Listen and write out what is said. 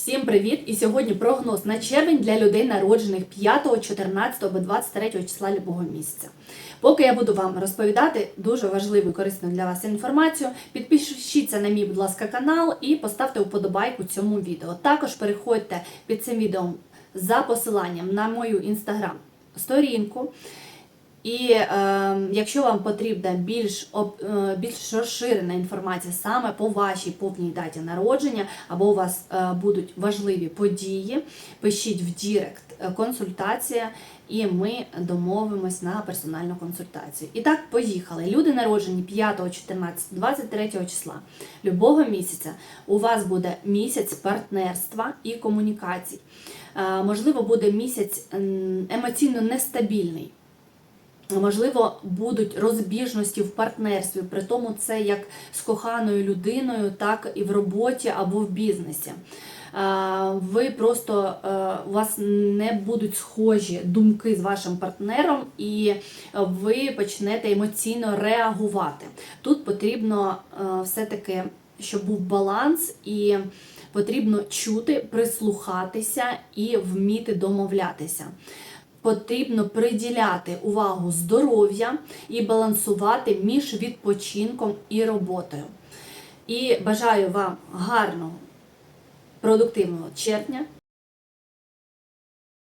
Всім привіт! І сьогодні прогноз на червень для людей, народжених 5, 14 або 23 числа любого місяця. Поки я буду вам розповідати дуже важливу і корисну для вас інформацію, підпишіться на мій, будь ласка, канал і поставте вподобайку цьому відео. Також переходьте під цим відео за посиланням на мою інстаграм-сторінку. І е, якщо вам потрібна більш об- е, більш розширена інформація саме по вашій повній даті народження, або у вас е, будуть важливі події, пишіть в Дірект е, консультація, і ми домовимось на персональну консультацію. І так, поїхали. Люди народжені 5, 14, 23 числа любого місяця. У вас буде місяць партнерства і комунікацій. Е, можливо, буде місяць емоційно нестабільний. Можливо, будуть розбіжності в партнерстві, при тому це як з коханою людиною, так і в роботі або в бізнесі. Ви просто е, у вас не будуть схожі думки з вашим партнером, і ви почнете емоційно реагувати. Тут потрібно е, все-таки, щоб був баланс і. Потрібно чути, прислухатися і вміти домовлятися потрібно приділяти увагу здоров'я і балансувати між відпочинком і роботою. І бажаю вам гарного, продуктивного червня